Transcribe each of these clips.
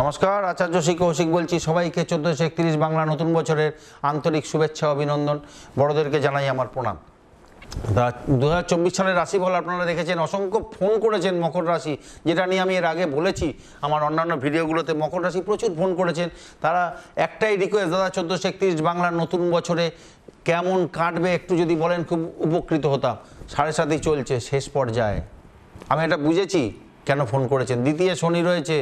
নমস্কার, আচার্য শ্রী কৌশিক বলছি। সবাইকে চোদ্দোশো একত্রিশ বাংলা নতুন বছরের আন্তরিক শুভেচ্ছা, অভিনন্দন। বড়দেরকে জানাই আমার প্রণাম। দু হাজার চব্বিশ সালের রাশিফল আপনারা দেখেছেন, অসংখ্য ফোন করেছেন মকর রাশি, যেটা নিয়ে আমি এর আগে বলেছি, আমার অন্যান্য ভিডিওগুলোতে মকর রাশি প্রচুর ফোন করেছেন। তারা একটাই রিকোয়েস্ট দাদা চোদ্দোশো একত্রিশ বাংলার নতুন বছরে কেমন কাটবে একটু যদি বলেন, খুব উপকৃত হতাম। সাড়ে সাতই চলছে, শেষ পর্যায়ে। আমি এটা বুঝেছি, কেন ফোন করেছেন? দ্বিতীয় শনি রয়েছে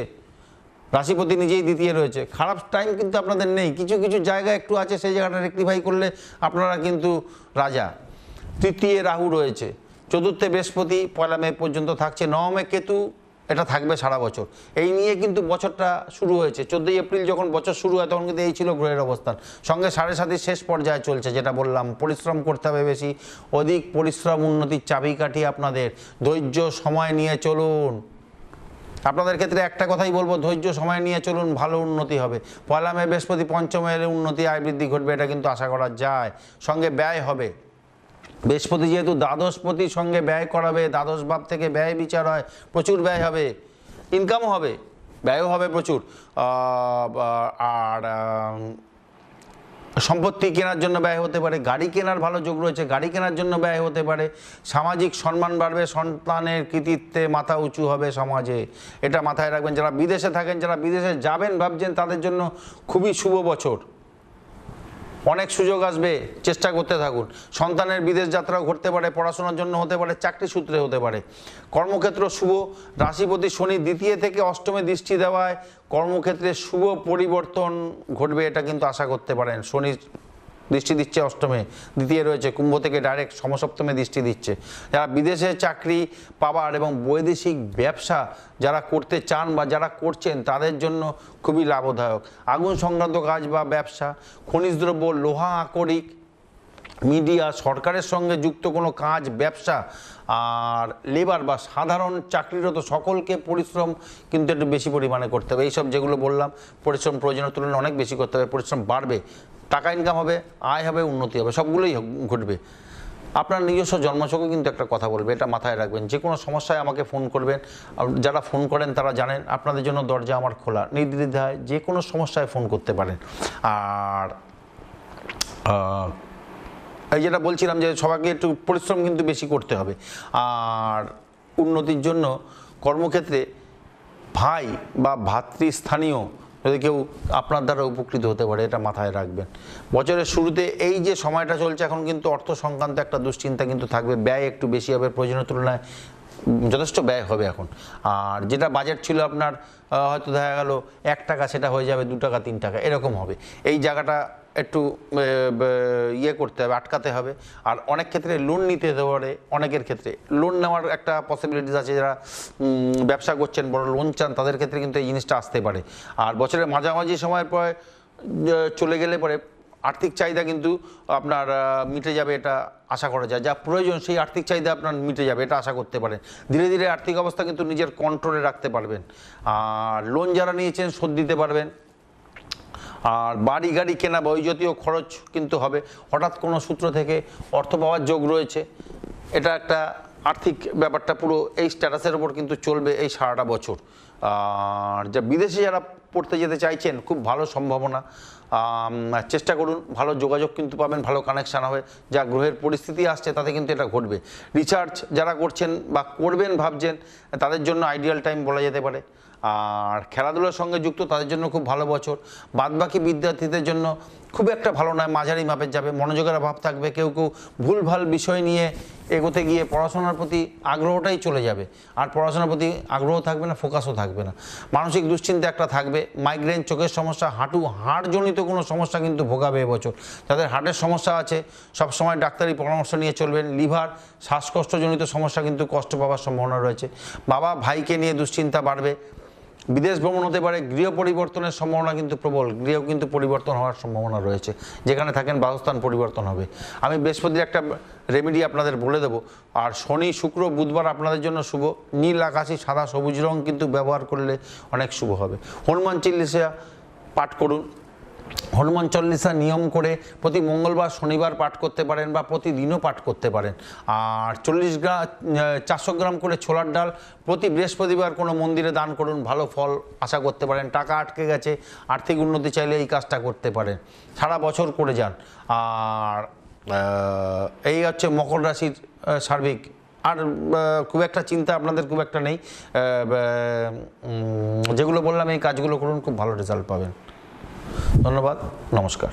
রাশিপতি নিজেই দ্বিতীয় রয়েছে। খারাপ টাইম কিন্তু আপনাদের নেই। কিছু কিছু জায়গা একটু আছে, সেই জায়গাটা রেক্টিফাই করলে আপনারা কিন্তু রাজা। তৃতীয় রাহু রয়েছে। চতুর্থে বৃহস্পতি, পয়লা মে পর্যন্ত থাকছে। নবমে কেতু, এটা থাকবে সারা বছর। এই নিয়ে কিন্তু বছরটা শুরু হয়েছে। চোদ্দোই এপ্রিল যখন বছর শুরু হয়, তখন কিন্তু এই ছিল গ্রহের অবস্থান। সঙ্গে সাড়ে সাতের শেষ পর্যায়ে চলছে, যেটা বললাম, পরিশ্রম করতে হবে বেশি। অধিক পরিশ্রম, উন্নতির চাবিকাঠি আপনাদের। ধৈর্য, সময় নিয়ে চলুন। আপনাদের ক্ষেত্রে একটা কথাই বলব, ধৈর্য, সময় নিয়ে চলুন, ভালো উন্নতি হবে। পয়লা মে, বৃহস্পতি, পঞ্চমে এলে উন্নতি, আয় বৃদ্ধি ঘটবে, এটা কিন্তু আশা করা যায়। সঙ্গে ব্যয় হবে। বৃহস্পতি যেহেতু দ্বাদশপতির সঙ্গে ব্যয় করাবে, দ্বাদশ ভাব থেকে ব্যয় বিচার হয়, প্রচুর ব্যয় হবে ইনকামও হবে, ব্যয়ও হবে প্রচুর। আর সম্পত্তি কেনার জন্য ব্যয় হতে পারে, গাড়ি কেনার ভালো যোগ রয়েছে, গাড়ি কেনার জন্য ব্যয় হতে পারে, সামাজিক সম্মান বাড়বে, সন্তানের কৃতিত্বে মাথা উঁচু হবে সমাজে। এটা মাথায় রাখবেন, যারা বিদেশে থাকেন, যারা বিদেশে যাবেন, ভাবছেন তাদের জন্য খুবই শুভ বছর। অনেক সুযোগ আসবে, চেষ্টা করতে থাকুন। সন্তানের বিদেশ যাত্রাও ঘটতে পারে, পড়াশোনার জন্য হতে পারে, চাকরি সূত্রে হতে পারে। কর্মক্ষেত্র শুভ, রাশিপতি শনি দ্বিতীয় থেকে অষ্টমে দৃষ্টি দেওয়ায় কর্মক্ষেত্রে শুভ পরিবর্তন ঘটবে এটা কিন্তু আশা করতে পারেন। শনি দৃষ্টি দিচ্ছে অষ্টমে, দ্বিতীয় রয়েছে কুম্ভ থেকে ডাইরেক্ট সমসপ্তমে দৃষ্টি দিচ্ছে। যারা বিদেশে চাকরি পাবার এবং বৈদেশিক ব্যবসা যারা করতে চান বা যারা করছেন, তাদের জন্য খুবই লাভদায়ক। আগুন সংক্রান্ত কাজ বা ব্যবসা, খনিজ দ্রব্য, লোহা, আকরিক, মিডিয়া, সরকারের সঙ্গে যুক্ত কোনো কাজ, ব্যবসা আর লেবার বা সাধারণ চাকরিরত সকলকে পরিশ্রম কিন্তু একটু বেশি পরিমাণে করতে হবে। এইসব যেগুলো বললাম, পরিশ্রম প্রয়োজনের তুলনায় অনেক বেশি করতে হবে, পরিশ্রম বাড়বে। টাকা ইনকাম হবে, আয় হবে, উন্নতি হবে, সবগুলোই ঘটবে। আপনার নিজস্ব জন্মছকও কিন্তু একটা কথা বলবে, এটা মাথায় রাখবেন। যে কোনো সমস্যায় আমাকে ফোন করবেন যারা ফোন করেন তারা জানেন, আপনাদের জন্য দরজা আমার খোলা। নির্দ্বিধায় যে কোনো সমস্যায় ফোন করতে পারেন। আর এই যেটা বলছিলাম যে সবাইকে একটু পরিশ্রম কিন্তু বেশি করতে হবে। আর উন্নতির জন্য কর্মক্ষেত্রে ভাই বা ভাতৃস্থানীয় যদি কেউ আপনার দ্বারা উপকৃত হতে পারে, এটা মাথায় রাখবেন। বছরের শুরুতে এই যে সময়টা চলছে, এখন কিন্তু অর্থ সংক্রান্ত একটা দুশ্চিন্তা কিন্তু থাকবে। ব্যয় একটু বেশি হবে, প্রয়োজনের তুলনায় যথেষ্ট ব্যয় হবে এখন। আর যেটা বাজেট ছিল আপনার হয়তো দেখা গেল এক টাকা, সেটা হয়ে যাবে দু টাকা, তিন টাকা, এরকম হবে। এই জায়গাটা একটু ইয়ে করতে হবে, আটকাতে হবে। আর অনেক ক্ষেত্রে লোন নিতে হতে পারে অনেকের ক্ষেত্রে লোন নেওয়ার একটা পসিবিলিটিস আছে যারা ব্যবসা করছেন, বড় লোন চান, তাদের ক্ষেত্রে কিন্তু এই জিনিসটা আসতে পারে। আর বছরের মাঝামাঝি সময়ের পরে চলে গেলে পরে আর্থিক চাহিদা কিন্তু আপনার মিটে যাবে এটা আশা করা যায়। যা প্রয়োজন সেই আর্থিক চাহিদা আপনার মিটে যাবে, এটা আশা করতে পারেন। ধীরে ধীরে আর্থিক অবস্থা কিন্তু নিজের কন্ট্রোলে রাখতে পারবেন। আর লোন যারা নিয়েছেন, শোধ দিতে পারবেন। আর বাড়ি গাড়ি কেনা বই জাতীয় খরচ কিন্তু হবে। হঠাৎ কোনো সূত্র থেকে অর্থ পাওয়ার যোগ রয়েছে। এটা একটা আর্থিক ব্যাপারটা পুরো এই স্ট্যাটাসের ওপর কিন্তু চলবে এই সারাটা বছর। আর যা বিদেশে যারা পড়তে যেতে চাইছেন, খুব ভালো সম্ভাবনা। চেষ্টা করুন, ভালো যোগাযোগ কিন্তু পাবেন, ভালো কানেকশান হবে। যা গ্রহের পরিস্থিতি আসছে, তাতে কিন্তু এটা ঘটবে। রিসার্চ যারা করছেন বা করবেন, ভাবছেন, তাদের জন্য আইডিয়াল টাইম বলা যেতে পারে। আর খেলাধুলার সঙ্গে যুক্ত, তাদের জন্য খুব ভালো বছর। বাদবাকি বিদ্যার্থীদের জন্য খুব একটা ভালো নয়, মাঝারি মাপের যাবে, মনোযোগের অভাব থাকবে, কেউ কেউ ভুলভাল বিষয় নিয়ে এগোতে গিয়ে পড়াশোনার প্রতি আগ্রহটাই চলে যাবে। আর পড়াশোনার প্রতি আগ্রহ থাকবে না ফোকাসও থাকবে না। মানসিক দুশ্চিন্তা একটা থাকবে মাইগ্রেন চোখের সমস্যা, হাঁটু, হাড়জনিত কোনো সমস্যা কিন্তু ভোগাবে এবছর। যাদের হার্টের সমস্যা আছে, সবসময় ডাক্তারি পরামর্শ নিয়ে চলবেন। লিভার, শ্বাসকষ্টজনিত সমস্যা কিন্তু কষ্ট পাওয়ার সম্ভাবনা রয়েছে। বাবা, ভাইকে নিয়ে দুশ্চিন্তা বাড়বে। বিদেশ ভ্রমণ হতে পারে, গৃহ পরিবর্তনের সম্ভাবনা কিন্তু প্রবল, গৃহ কিন্তু পরিবর্তন হওয়ার সম্ভাবনা রয়েছে। যেখানে থাকেন বাসস্থান পরিবর্তন হবে। আমি বৃহস্পতির একটা রেমেডি আপনাদের বলে দেব। আর শনি, শুক্র, বুধবার আপনাদের জন্য শুভ। নীল আকাশি, সাদা, সবুজ রং কিন্তু ব্যবহার করলে অনেক শুভ হবে। হনুমান চিল্লিশা পাঠ করুন। হনুমান চল্লিশা নিয়ম করে প্রতি মঙ্গলবার, শনিবার পাঠ করতে পারেন বা প্রতিদিনও পাঠ করতে পারেন। আর চল্লিশ গ্রাম চারশো গ্রাম করে ছোলার ডাল প্রতি বৃহস্পতিবার কোনো মন্দিরে দান করুন, ভালো ফল আশা করতে পারেন। টাকা আটকে গেছে, আর্থিক উন্নতি চাইলে এই কাজটা করতে পারেন। সারা বছর করে যান। আর এই হচ্ছে মকর রাশির সার্বিক। আর খুব একটা চিন্তা আপনাদের খুব একটা নেই। যেগুলো বললাম এই কাজগুলো করুন, খুব ভালো রেজাল্ট পাবেন। ধন্যবাদ নমস্কার।